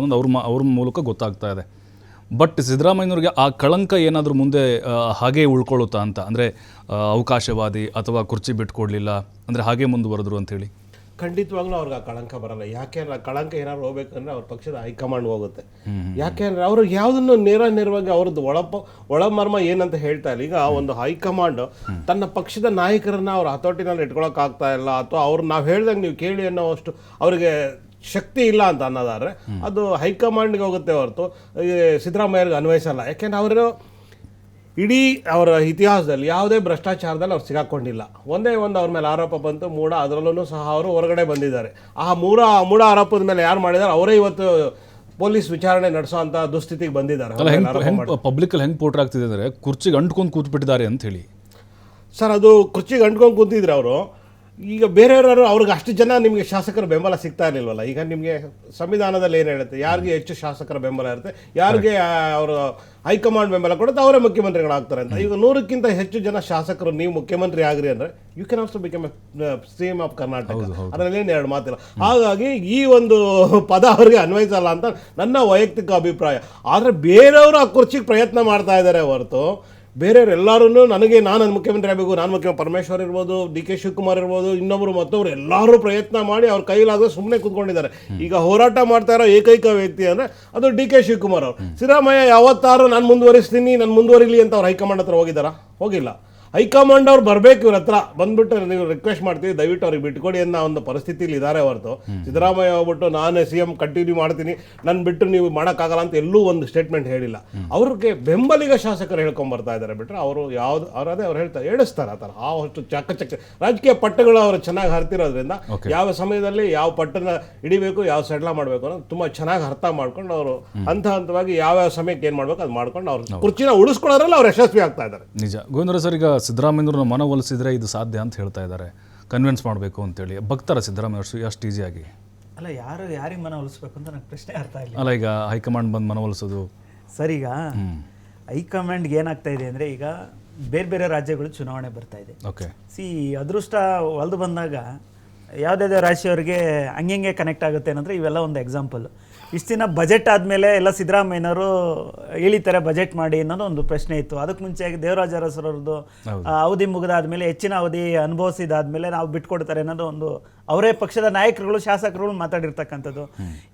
ಅನ್ನೋದು ಅವ್ರ ಅವ್ರ ಮೂಲಕ ಗೊತ್ತಾಗ್ತಾ ಇದೆ. ಬಟ್ ಸಿದ್ದರಾಮಯ್ಯನವ್ರಿಗೆ ಆ ಕಳಂಕ ಏನಾದರೂ ಮುಂದೆ ಹಾಗೆ ಉಳ್ಕೊಳ್ಳುತ್ತಾ ಅಂತ ಅಂದರೆ ಅವಕಾಶವಾದಿ ಅಥವಾ ಕುರ್ಚಿ ಬಿಟ್ಕೊಡ್ಲಿಲ್ಲ ಅಂದರೆ ಹಾಗೆ ಮುಂದುವರೆದ್ರು ಅಂಥೇಳಿ ಖಂಡಿತವಾಗ್ಲೂ ಅವ್ರಿಗೆ ಆ ಕಳಂಕ ಬರಲ್ಲ. ಯಾಕೆಂದ್ರೆ ಆ ಕಳಂಕ ಏನಾದ್ರು ಹೋಗ್ಬೇಕಂದ್ರೆ ಅವ್ರ ಪಕ್ಷದ ಹೈಕಮಾಂಡ್ ಹೋಗುತ್ತೆ. ಯಾಕೆಂದ್ರೆ ಅವರು ಯಾವುದನ್ನು ನೇರ ನೇರವಾಗಿ ಅವ್ರದ್ದು ಒಳಪ ಒಳಮರ್ಮ ಏನಂತ ಹೇಳ್ತಾ ಇಲ್ಲ. ಈಗ ಒಂದು ಹೈಕಮಾಂಡ್ ತನ್ನ ಪಕ್ಷದ ನಾಯಕರನ್ನ ಅವ್ರ ಹತೋಟಿನಲ್ಲಿ ಇಟ್ಕೊಳಕ್ ಆಗ್ತಾ ಇಲ್ಲ ಅಥವಾ ಅವ್ರು ನಾವು ಹೇಳ್ದಂಗೆ ನೀವು ಕೇಳಿ ಅನ್ನೋವಷ್ಟು ಅವರಿಗೆ ಶಕ್ತಿ ಇಲ್ಲ ಅಂತ ಅನ್ನೋದಾದ್ರೆ ಅದು ಹೈಕಮಾಂಡ್ಗೆ ಹೋಗುತ್ತೆ ಹೊರತು ಸಿದ್ದರಾಮಯ್ಯರಿಗೆ ಅನ್ವಯಿಸಲ್ಲ. ಯಾಕೆಂದ್ರೆ ಅವರು ಇಡೀ ಅವರ ಇತಿಹಾಸದಲ್ಲಿ ಯಾವುದೇ ಭ್ರಷ್ಟಾಚಾರದಲ್ಲಿ ಅವ್ರು ಸಿಗಾಕೊಂಡಿಲ್ಲ. ಒಂದೇ ಒಂದು ಅವ್ರ ಮೇಲೆ ಆರೋಪ ಬಂತು ಮೂಡ ಅದರಲ್ಲೂ ಸಹ ಅವರು ಹೊರಗಡೆ ಬಂದಿದ್ದಾರೆ. ಆ ಮೂರ ಮೂಡ ಆರೋಪದ ಮೇಲೆ ಯಾರು ಮಾಡಿದಾರೆ ಅವರೇ ಇವತ್ತು ಪೊಲೀಸ್ ವಿಚಾರಣೆ ನಡೆಸೋ ಅಂತ ದುಸ್ಥಿತಿಗೆ ಬಂದಿದ್ದಾರೆ. ಪಬ್ಲಿಕಲ್ಲಿ ಹೆಂಗೆ ಪೋಟ್ರ್ ಆಗ್ತಿದೆ ಅಂದರೆ ಕುರ್ಚಿಗೆ ಅಂಟ್ಕೊಂಡು ಕೂತ್ಬಿಟ್ಟಿದ್ದಾರೆ ಅಂತ ಹೇಳಿ. ಸರ್ ಅದು ಕುರ್ಚಿಗೆ ಅಂಟ್ಕೊಂಡು ಕೂತಿದ್ರು ಅವರು. ಈಗ ಬೇರೆಯವರು ಅವ್ರಿಗೆ ಅಷ್ಟು ಜನ ನಿಮಗೆ ಶಾಸಕರ ಬೆಂಬಲ ಸಿಗ್ತಾ ಇರಲಿಲ್ವಲ್ಲ? ಈಗ ನಿಮಗೆ ಸಂವಿಧಾನದಲ್ಲಿ ಏನು ಹೇಳುತ್ತೆ ಯಾರಿಗೆ ಹೆಚ್ಚು ಶಾಸಕರ ಬೆಂಬಲ ಇರುತ್ತೆ? ಯಾರಿಗೆ ಅವರು ಹೈಕಮಾಂಡ್ ಬೆಂಬಲ ಕೊಡುತ್ತೆ? ಅವರೇ ಮುಖ್ಯಮಂತ್ರಿಗಳಾಗ್ತಾರೆ ಅಂತ. ಈಗ ನೂರಕ್ಕಿಂತ ಹೆಚ್ಚು ಜನ ಶಾಸಕರು ನೀವು ಮುಖ್ಯಮಂತ್ರಿ ಆಗ್ರಿ ಅಂದರೆ you can also become C M of Karnataka ಅದರಲ್ಲಿ ಏನು ಎರಡು ಮಾತಿಲ್ಲ. ಹಾಗಾಗಿ ಈ ಒಂದು ಪದ ಅವರಿಗೆ ಅನ್ವಯಿಸಲ್ಲ ಅಂತ ನನ್ನ ವೈಯಕ್ತಿಕ ಅಭಿಪ್ರಾಯ. ಆದರೆ ಬೇರೆಯವರು ಆ ಕುರ್ಚಿಗೆ ಪ್ರಯತ್ನ ಮಾಡ್ತಾ ಇದ್ದಾರೆ ಹೊರತು ಬೇರೆಯವ್ರು ಎಲ್ಲರೂ ನನಗೆ ನಾನು ಮುಖ್ಯಮಂತ್ರಿ ಆಗಬೇಕು, ನಾನು ಮುಖ್ಯಮಂತ್ರಿ ಪರಮೇಶ್ವರ್ ಇರ್ಬೋದು, ಡಿ ಕೆ ಶಿವಕುಮಾರ್ ಇರ್ಬೋದು ಇನ್ನೊಬ್ಬರು ಮತ್ತೊಬ್ಬರು ಎಲ್ಲರೂ ಪ್ರಯತ್ನ ಮಾಡಿ ಅವ್ರ ಕೈಲಾಗ ಸುಮ್ಮನೆ ಕೂತ್ಕೊಂಡಿದ್ದಾರೆ. ಈಗ ಹೋರಾಟ ಮಾಡ್ತಾ ಇರೋ ಏಕೈಕ ವ್ಯಕ್ತಿ ಅಂದರೆ ಅದು ಡಿ ಕೆ ಶಿವಕುಮಾರ್ ಅವರು. ಸಿದ್ದರಾಮಯ್ಯ ಯಾವತ್ತಾರು ನಾನು ಮುಂದುವರಿಸ್ತೀನಿ, ನಾನು ಮುಂದುವರಿಲಿ ಅಂತ ಅವ್ರು ಹೈಕಮಾಂಡ್ ಹತ್ರ ಹೋಗಿದ್ದಾರಾ? ಹೋಗಿಲ್ಲ. ಹೈಕಮಾಂಡ್ ಅವ್ರು ಬರಬೇಕು ಇವ್ರ ಹತ್ರ. ಬಂದ್ಬಿಟ್ಟು ನೀವು ರಿಕ್ವೆಸ್ಟ್ ಮಾಡ್ತೀವಿ ದಯವಿಟ್ಟು ಅವ್ರಿಗೆ ಬಿಟ್ಕೊಡಿ ಅನ್ನೋ ಒಂದು ಪರಿಸ್ಥಿತಿಯಲ್ಲಿ ಇದ್ದಾರೆ ಹೊರತು. ಸಿದ್ದರಾಮಯ್ಯ ಹೋಗ್ಬಿಟ್ಟು ನಾನೇ ಸಿ ಎಂ ಕಂಟಿನ್ಯೂ ಮಾಡ್ತೀನಿ. ನನ್ನ ಬಿಟ್ಟು ನೀವು ಮಾಡೋಕ್ಕಾಗಲ್ಲ ಅಂತ ಎಲ್ಲೂ ಒಂದು ಸ್ಟೇಟ್ಮೆಂಟ್ ಹೇಳಿಲ್ಲ. ಅವ್ರಿಗೆ ಬೆಂಬಲಿಗ ಶಾಸಕರು ಹೇಳ್ಕೊಂಡ್ ಬರ್ತಾ ಇದ್ದಾರೆ ಬಿಟ್ರೆ ಅವರು ಯಾವ್ದು ಅವ್ರು ಅದೇ ಅವ್ರು ಹೇಳ್ತಾರೆ ಹೇಳಿಸ್ತಾರೆ ಆ ಥರ. ಆ ಅಷ್ಟು ಚಕ್ಕ ಚಕ್ಕ. ರಾಜಕೀಯ ಪಟ್ಟಗಳು ಅವರು ಚೆನ್ನಾಗಿ ಹರ್ತಿರೋದ್ರಿಂದ ಯಾವ ಸಮಯದಲ್ಲಿ ಯಾವ ಪಟ್ಟನ ಹಿಡಿಬೇಕು ಯಾವ ಸೆಟ್ಲ ಮಾಡಬೇಕು ಅನ್ನೋದು ತುಂಬ ಚೆನ್ನಾಗಿ ಅರ್ಥ ಮಾಡ್ಕೊಂಡು ಅವರು ಹಂತ ಹಂತವಾಗಿ ಯಾವ್ಯಾವ ಸಮಯಕ್ಕೆ ಏನು ಮಾಡ್ಬೇಕು ಅದು ಮಾಡ್ಕೊಂಡು ಅವ್ರ ಕುರ್ಚಿನ ಉಳಿಸ್ಕೊಳ್ಳೋದ್ರಲ್ಲಿ ಅವ್ರು ಯಶಸ್ವಿ ಆಗ್ತಾ ಇದ್ದಾರೆ. ನಿಜ. ಗೋವಿಂದ್ರ ಸರ್ ಈಗ ಸಿದ್ದರಾಮಯ್ಯವ್ರನ್ನ ಮನವೊಲಿಸಿದರೆ ಇದು ಸಾಧ್ಯ ಅಂತ ಹೇಳ್ತಾ ಇದ್ದಾರೆ. ಕನ್ವಿನ್ಸ್ ಮಾಡಬೇಕು ಅಂತೇಳಿ. ಭಕ್ತರ ಸಿದ್ದರಾಮಯ್ಯ ಅಷ್ಟು ಈಸಿಯಾಗಿ ಅಲ್ಲ ಯಾರು ಯಾರಿಗೆ ಮನವೊಲಿಸ್ಬೇಕು ಅಂತ ನನಗೆ ಪ್ರಶ್ನೆ ಅರ್ಥ ಇಲ್ಲ ಅಲ್ಲ ಈಗ ಹೈಕಮಾಂಡ್ ಬಂದು ಮನವೊಲಿಸೋದು ಸರ್ ಈಗ ಹೈಕಮಾಂಡ್ಗೆ ಏನಾಗ್ತಾ ಇದೆ ಅಂದರೆ ಈಗ ಬೇರೆ ಬೇರೆ ರಾಜ್ಯಗಳು ಚುನಾವಣೆ ಬರ್ತಾ ಇದೆ. ಓಕೆ ಸಿ ಅದೃಷ್ಟ ಒಲ್ದು ಬಂದಾಗ ಯಾವುದ್ಯಾವುದೇ ರಾಶಿಯವರಿಗೆ ಹಂಗೆ ಕನೆಕ್ಟ್ ಆಗುತ್ತೆ ಏನಂದರೆ ಇವೆಲ್ಲ ಒಂದು ಎಕ್ಸಾಂಪಲ್ ಇಷ್ಟು ದಿನ ಬಜೆಟ್ ಆದಮೇಲೆ ಎಲ್ಲ ಸಿದ್ದರಾಮಯ್ಯನವರು ಇಳಿತಾರೆ ಬಜೆಟ್ ಮಾಡಿ ಅನ್ನೋದು ಒಂದು ಪ್ರಶ್ನೆ ಇತ್ತು. ಅದಕ್ಕೆ ಮುಂಚೆಯಾಗಿ ದೇವರಾಜ ಅರಸರವ್ರದ್ದು ಅವಧಿ ಮುಗಿದಾದ್ಮೇಲೆ ಹೆಚ್ಚಿನ ಅವಧಿ ಅನುಭವಿಸಿದಾದ್ಮೇಲೆ ನಾವು ಬಿಟ್ಕೊಡ್ತಾರೆ ಅನ್ನೋದು ಒಂದು ಅವರೇ ಪಕ್ಷದ ನಾಯಕರುಗಳು ಶಾಸಕರುಗಳು ಮಾತಾಡಿರ್ತಕ್ಕಂಥದ್ದು.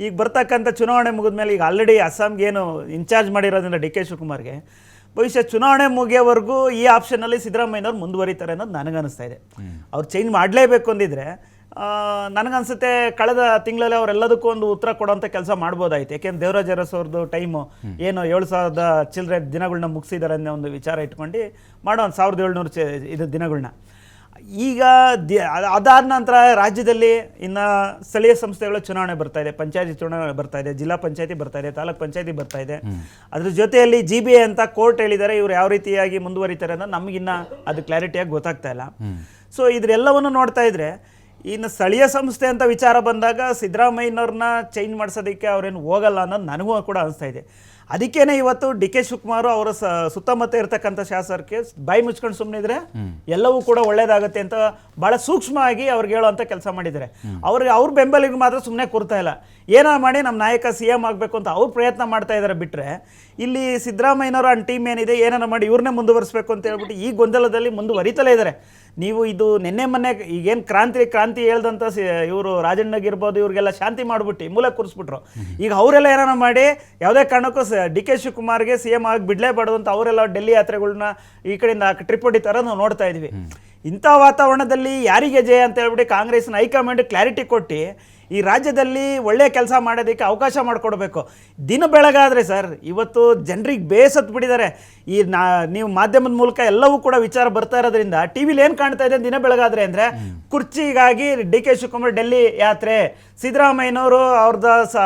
ಈಗ ಬರ್ತಕ್ಕಂಥ ಚುನಾವಣೆ ಮುಗಿದ್ಮೇಲೆ ಈಗ ಆಲ್ರೆಡಿ ಅಸ್ಸಾಂಗೆ ಏನು ಇನ್ಚಾರ್ಜ್ ಮಾಡಿರೋದ್ರಿಂದ ಡಿ ಕೆ ಶಿವಕುಮಾರ್ಗೆ ಬಹುಶಃ ಚುನಾವಣೆ ಮುಗಿಯೋವರೆಗೂ ಈ ಆಪ್ಷನಲ್ಲಿ ಸಿದ್ದರಾಮಯ್ಯನವ್ರು ಮುಂದುವರಿತಾರೆ ಅನ್ನೋದು ನನಗನ್ನಿಸ್ತಾ ಇದೆ. ಅವ್ರು ಚೇಂಜ್ ಮಾಡಲೇಬೇಕು ಅಂದಿದ್ರೆ ನನಗನ್ಸುತ್ತೆ ಕಳೆದ ತಿಂಗಳಲ್ಲಿ ಅವರೆಲ್ಲದಕ್ಕೂ ಒಂದು ಉತ್ತರ ಕೊಡುವಂಥ ಕೆಲಸ ಮಾಡ್ಬೋದಾಯ್ತು. ಯಾಕೆಂದ್ರೆ ದೇವರಾಜ ಅರಸ್ ಅವ್ರದ್ದು ಟೈಮು. ಏನು ಏಳು ಸಾವಿರದ ಚಿಲ್ಲರೆ ದಿನಗಳನ್ನ ಮುಗಿಸಿದ್ದಾರೆ ಅನ್ನೋ ಒಂದು ವಿಚಾರ ಇಟ್ಕೊಂಡು ಮಾಡೋ ಒಂದು ಸಾವಿರದ ಏಳ್ನೂರು ಚೆ ಇದು ದಿನಗಳನ್ನ ಈಗ ದಿ ಅದಾದ ನಂತರ ರಾಜ್ಯದಲ್ಲಿ ಇನ್ನು ಸ್ಥಳೀಯ ಸಂಸ್ಥೆಗಳ ಚುನಾವಣೆ ಬರ್ತಾ ಇದೆ ಪಂಚಾಯತಿ ಚುನಾವಣೆ ಬರ್ತಾ ಇದೆ ಜಿಲ್ಲಾ ಪಂಚಾಯತಿ ಬರ್ತಾ ಇದೆ ತಾಲೂಕ್ ಪಂಚಾಯತಿ ಬರ್ತಾ ಇದೆ. ಅದ್ರ ಜೊತೆಯಲ್ಲಿ ಜಿ ಬಿ ಎ ಅಂತ ಕೋರ್ಟ್ ಹೇಳಿದ್ದಾರೆ ಇವ್ರು ಯಾವ ರೀತಿಯಾಗಿ ಮುಂದುವರಿತಾರೆ ಅನ್ನೋದು ನಮಗಿನ್ನ ಅದು ಕ್ಲಾರಿಟಿಯಾಗಿ ಗೊತ್ತಾಗ್ತಾ ಇಲ್ಲ. ಸೊ ಇದ್ರೆಲ್ಲವನ್ನು ನೋಡ್ತಾ ಇದ್ರೆ ಇನ್ನು ಸ್ಥಳೀಯ ಸಂಸ್ಥೆ ಅಂತ ವಿಚಾರ ಬಂದಾಗ ಸಿದ್ದರಾಮಯ್ಯನವ್ರನ್ನ ಚೇಂಜ್ ಮಾಡಿಸೋದಕ್ಕೆ ಅವ್ರೇನು ಹೋಗಲ್ಲ ಅನ್ನೋದು ನನಗೂ ಕೂಡ ಅನಿಸ್ತಾ ಇದೆ. ಅದಕ್ಕೇನೆ ಇವತ್ತು ಡಿ ಕೆ ಶಿವಕುಮಾರ್ ಅವರ ಸ ಸುತ್ತಮುತ್ತ ಇರತಕ್ಕಂಥ ಶಾಸಕರಿಗೆ ಬಾಯಿ ಮುಚ್ಕೊಂಡು ಸುಮ್ಮನಿದ್ರೆ ಎಲ್ಲವೂ ಕೂಡ ಒಳ್ಳೇದಾಗುತ್ತೆ ಅಂತ ಬಹಳ ಸೂಕ್ಷ್ಮವಾಗಿ ಅವ್ರಿಗೆ ಹೇಳುವಂಥ ಕೆಲಸ ಮಾಡಿದ್ದಾರೆ. ಅವ್ರಿಗೆ ಅವ್ರ ಬೆಂಬಲಿಗೆ ಮಾತ್ರ ಸುಮ್ಮನೆ ಕೂರ್ತಾ ಇಲ್ಲ. ಏನೋ ಮಾಡಿ ನಮ್ಮ ನಾಯಕ ಸಿ ಎಂ ಆಗಬೇಕು ಅಂತ ಅವ್ರು ಪ್ರಯತ್ನ ಮಾಡ್ತಾ ಇದ್ದಾರೆ ಬಿಟ್ಟರೆ ಇಲ್ಲಿ ಸಿದ್ದರಾಮಯ್ಯನವರ ಟೀಮ್ ಏನಿದೆ ಏನಾರ ಮಾಡಿ ಇವ್ರನ್ನೇ ಮುಂದುವರಿಸಬೇಕು ಅಂತ ಹೇಳ್ಬಿಟ್ಟು ಈ ಗೊಂದಲದಲ್ಲಿ ಮುಂದುವರಿತಲೇ ಇದ್ದಾರೆ ನೀವು ಇದು ನಿನ್ನೆ ಮೊನ್ನೆ ಈಗೇನು ಕ್ರಾಂತಿ ಕ್ರಾಂತಿ ಹೇಳ್ದಂಥ ಇವರು ರಾಜಣ್ಣಗಿರ್ಬೋದು ಇವ್ರಿಗೆಲ್ಲ ಶಾಂತಿ ಮಾಡಿಬಿಟ್ಟು ಮೂಲ ಕೂರಿಸ್ಬಿಟ್ರು. ಈಗ ಅವರೆಲ್ಲ ಏನಾರ ಮಾಡಿ ಯಾವುದೇ ಕಾರಣಕ್ಕೂ ಡಿ ಕೆ ಶಿವಕುಮಾರ್ಗೆ ಸಿ ಎಂ ಆಗಿ ಬಿಡಲೇಬಾರ್ದು ಅಂತ ಅವರೆಲ್ಲ ಡೆಲ್ಲಿ ಯಾತ್ರೆಗಳನ್ನ ಈ ಕಡೆಯಿಂದ ಟ್ರಿಪ್ ಹೊಡಿತಾರ ನಾವು ನೋಡ್ತಾ ಇದೀವಿ. ಇಂಥ ವಾತಾವರಣದಲ್ಲಿ ಯಾರಿಗೆ ಜಯ ಅಂತ ಹೇಳ್ಬಿಟ್ಟು ಕಾಂಗ್ರೆಸ್ನ ಹೈಕಮಾಂಡ್ ಕ್ಲಾರಿಟಿ ಕೊಟ್ಟು ಈ ರಾಜ್ಯದಲ್ಲಿ ಒಳ್ಳೆಯ ಕೆಲಸ ಮಾಡೋದಕ್ಕೆ ಅವಕಾಶ ಮಾಡಿಕೊಡ್ಬೇಕು. ದಿನ ಬೆಳಗಾದರೆ ಸರ್ ಇವತ್ತು ಜನರಿಗೆ ಬೇಸತ್ತು ಬಿಟ್ಟಿದ್ದಾರೆ. ಈ ನಾ ನೀವು ಮಾಧ್ಯಮದ ಮೂಲಕ ಎಲ್ಲವೂ ಕೂಡ ವಿಚಾರ ಬರ್ತಾ ಇರೋದ್ರಿಂದ ಟಿ ವಿಲಿ ಏನು ಕಾಣ್ತಾ ಇದೆ ದಿನ ಬೆಳಗಾದರೆ ಅಂದರೆ ಕುರ್ಚಿಗಾಗಿ ಡಿ ಕೆ ಶಿವಕುಮಾರ್ ಡೆಲ್ಲಿ ಯಾತ್ರೆ ಸಿದ್ದರಾಮಯ್ಯನವರು ಅವ್ರದ್ದು ಸ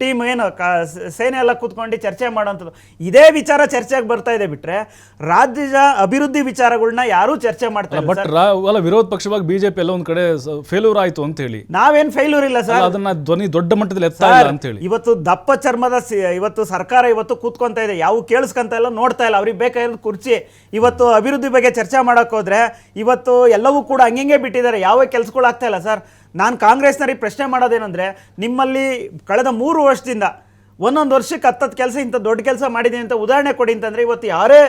ಟೀಮ್ ಏನು ಕ ಸೇನೆ ಎಲ್ಲ ಕೂತ್ಕೊಂಡು ಚರ್ಚೆ ಮಾಡೋಂಥದ್ದು ಇದೇ ವಿಚಾರ ಚರ್ಚೆಗೆ ಬರ್ತಾ ಇದೆ ಬಿಟ್ರೆ ರಾಜ್ಯದ ಅಭಿವೃದ್ಧಿ ವಿಚಾರಗಳನ್ನ ಯಾರೂ ಚರ್ಚೆ ಮಾಡ್ತಾರೆ ಇಲ್ಲ ಬಟ್ ಅಲ್ಲ ವಿರೋಧ ಪಕ್ಷವಾಗಿ ಬಿಜೆಪಿ ಎಲ್ಲ ಒಂದ್ ಕಡೆ ಫೇಲ್ಯೂರ್ ಆಯ್ತು ಅಂತ ಹೇಳಿ. ನಾವೇನ್ ಫೈಲೂರ್ ಇಲ್ಲ ಸರ್. ಅದನ್ನ ಧ್ವನಿ ದೊಡ್ಡ ಮಟ್ಟದಲ್ಲಿ ಎತ್ತಾ ಇಲ್ಲ ಅಂತ ಹೇಳಿ. ಇವತ್ತು ದಪ್ಪ ಚರ್ಮದ ಸಿ- ಇವತ್ತು ಸರ್ಕಾರ ಇವತ್ತು ಕೂತ್ಕೊಂತ ಇದೆ. ಯಾವ ಕೇಳಿಸ್ಕೊಂತ ಇಲ್ಲ ನೋಡ್ತಾ ಇಲ್ಲ. ಅವ್ರಿಗೆ ಬೇಕಾಗಿರೋದು ಕುರ್ಚಿ. ಇವತ್ತು ಅಭಿವೃದ್ಧಿ ಬಗ್ಗೆ ಚರ್ಚೆ ಮಾಡೋಕ್ಕೋದ್ರೆ ಇವತ್ತು ಎಲ್ಲವೂ ಕೂಡ ಹಂಗೆ ಬಿಟ್ಟಿದ್ದಾರೆ. ಯಾವ ಕೆಲ್ಸಗಳು ಆಗ್ತಾ ಇಲ್ಲ ಸರ್. ನಾನು ಕಾಂಗ್ರೆಸ್ನವ್ರಿಗೆ ಪ್ರಶ್ನೆ ಮಾಡೋದೇನೆಂದರೆ, ನಿಮ್ಮಲ್ಲಿ ಕಳೆದ ಮೂರು ವರ್ಷದಿಂದ ಒಂದೊಂದು ವರ್ಷಕ್ಕೆ ಹತ್ತತ್ತು ಕೆಲಸ ಇಂಥ ದೊಡ್ಡ ಕೆಲಸ ಮಾಡಿದ್ದೀನಿ ಅಂತ ಉದಾಹರಣೆ ಕೊಡಿ ಅಂತಂದರೆ, ಇವತ್ತು ಯಾರೇ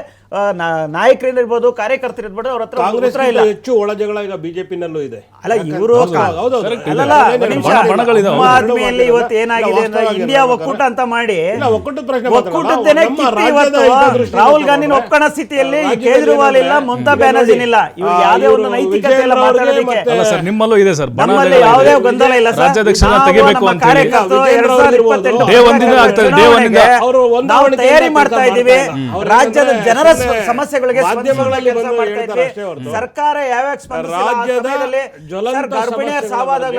ನಾಯಕರಿರ್ಬೋದು ಕಾರ್ಯಕರ್ತರಿರ್ಬೋದು ಅವ್ರ ಹತ್ರ ಒಂದು ಕಾಂಗ್ರೆಸ್ ಉತ್ತರ ಇಲ್ಲ. ಹೆಚ್ಚು ಒಳಜಗಳ ಈಗ ಬಿಜೆಪಿನಲ್ಲೂ ಇದೆ. ಅಲ್ಲ ಇವರು ಆದ್ಮೇಲೆ ಇವತ್ತು ಏನಾಗಿದೆ ಅಂದ್ರೆ ಇಂಡಿಯಾ. ಒಕ್ಕೂಟ ಅಂತ ಮಾಡಿ ಒಕ್ಕೂಟದ್ದೇನೆ ನಮ್ಮ ರಾಜ್ಯದ ಇವತ್ತು ರಾಹುಲ್ ಗಾಂಧಿನ ಒಕ್ಕಣ ಸ್ಥಿತಿಯಲ್ಲಿ ಕೇಜ್ರಿವಾಲ್ ಇಲ್ಲ ಮಮತಾ ಈಗ ಬ್ಯಾನರ್ಜಿ ಇಲ್ಲ ಇವ್ರು ಯಾವುದೇ ಒಂದು ನೈತಿಕತೆ ಇಲ್ಲ ಮಾತಾಡೋದಕ್ಕೆ ಅಲ್ಲ ಸರ್ ನಿಮ್ಮಲ್ಲೂ ಇದೆ ಸರ್ ನಮ್ಮಲ್ಲಿ ಯಾವುದೇ ಗೊಂದಲ ಇಲ್ಲ ಸರ್. ರಾಜ್ಯಾಧ್ಯಕ್ಷರನ್ನ ತೆಗಿಬೇಕು ಅಂತ ಹೇಳಿ. ನಾವು ತಯಾರಿ ಮಾಡ್ತಾ ಇದ್ದೀವಿ. ರಾಜ್ಯದ ಜನರ ಸಮಸ್ಯೆಗಳಿಗೆ ಮಾಧ್ಯಮಗಳಲ್ಲಿ ಬಂದು ಹೇಳ್ತಾರೆ ಅಷ್ಟೇ ಹೊರತು. ಸರ್ಕಾರ ಯಾವ್ಯಾವ ಸ್ಪಂದಿಸಿಲ್ಲ ಆ ರಾಜ್ಯದ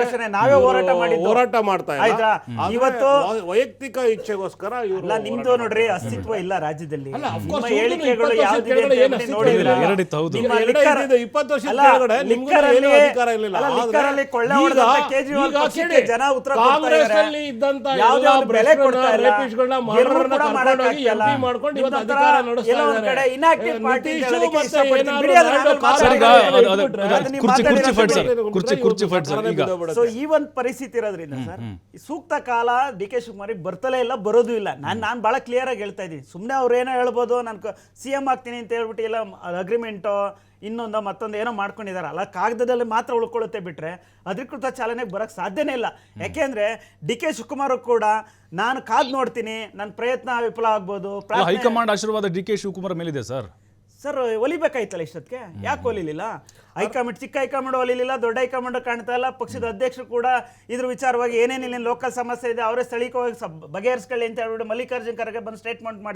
ಘೋಷಣೆ ನಾವೇ ಹೋರಾಟ ಮಾಡಿ ಹೋರಾಟ ಮಾಡ್ತಾ. ಆಯ್ತಾ? ಇವತ್ತು ವೈಯಕ್ತಿಕ ಇಚ್ಛೆಗೋಸ್ಕರ ಇಲ್ಲ ಅಲ್ಲ ನಿಮ್ದು ನೋಡ್ರಿ ಅಸ್ತಿತ್ವ ಇಲ್ಲ ರಾಜ್ಯದಲ್ಲಿ. ಹೇಳಿಕೆಗಳು ಇಪ್ಪತ್ತು ಯಾವ್ದಿದೆ ಹೊಡೆದಂತ ಕೇಜ್ರಿವಾಲ್ ಜನ ಉತ್ತರ ಇದ್ದಂತ ಬೆಲೆ ಕೊಡ್ತಾ ಇಲ್ಲ. ಮಾಡ್ಕೊಂಡು. ಕಡೆ ಸೊ ಈ ಒಂದು ಪರಿಸ್ಥಿತಿ ಇರೋದ್ರಿಂದ ಸರ್ ಈ ಸೂಕ್ತ ಕಾಲ ಡಿ ಕೆ ಶಿವಕುಮಾರಿಗೆ ಬರ್ತಲೇ ಇಲ್ಲ ಬರೋದು ಇಲ್ಲ. ನಾನು ನಾನು ಭಾಳ ಕ್ಲಿಯರ್ ಆಗಿ ಹೇಳ್ತಾ ಇದ್ದೀನಿ. ಸುಮ್ಮನೆ ಅವ್ರು ಏನೋ ಹೇಳ್ಬೋದು ನಾನು ಸಿ ಎಂ ಆಗ್ತೀನಿ ಅಂತ ಹೇಳ್ಬಿಟ್ಟು ಎಲ್ಲ ಅಗ್ರಿಮೆಂಟು ಇನ್ನೊಂದು ಮತ್ತೊಂದು ಏನೋ ಮಾಡ್ಕೊಂಡಿದ್ದಾರೆ. ಅಲ್ಲ ಕಾಗದದಲ್ಲಿ ಮಾತ್ರ ಉಳ್ಕೊಳ್ಳುತ್ತೆ ಬಿಟ್ರೆ ಅಧಿಕೃತ ಚಾಲನೆಗೆ ಬರೋಕ್ಕೆ ಸಾಧ್ಯನೇ ಇಲ್ಲ. ಯಾಕೆಂದ್ರೆ ಡಿ ಕೆ ಶಿವಕುಮಾರ್ ಕೂಡ ನಾನು ಕಾದ್ ನೋಡ್ತೀನಿ ನನ್ನ ಪ್ರಯತ್ನ ವಿಫಲ ಆಗ್ಬೋದು ಹೈಕಮಾಂಡ್ ಆಶೀರ್ವಾದ ಡಿ ಕೆ ಶಿವಕುಮಾರ್ ಮೇಲಿದೆ ಸರ್. ಸರ್ ಒಲಿಬೇಕಾಯ್ತಲ್ಲ ಇಷ್ಟೊತ್ತಿಗೆ? ಯಾಕೆ ಒಲಿಲಿಲ್ಲ? ಹೈಕಮಾಂಡ್ ಚಿಕ್ಕ ಹೈಕಮಾಂಡ್ ಒಲಿಲಿಲ್ಲ ದೊಡ್ಡ ಹೈಕಮಾಂಡ್ ಕಾಣ್ತಾ ಇಲ್ಲ. ಪಕ್ಷದ ಅಧ್ಯಕ್ಷರು ಕೂಡ ಇದ್ರ ವಿಚಾರವಾಗಿ ಏನೇನಿಲ್ಲ ಲೋಕಲ್ ಸಮಸ್ಯೆ ಇದೆ ಅವರೇ ಸ್ಥಳೀಯವಾಗಿ ಬಗೆಹರಿಸ್ಕೊಳ್ಳಿ ಅಂತ ಹೇಳ್ಬಿಟ್ಟು ಮಲ್ಲಿಕಾರ್ಜುನ್ ಖರ್ಗೆ ಬಂದು ಸ್ಟೇಟ್ಮೆಂಟ್ ಮಾಡ್ತಾರೆ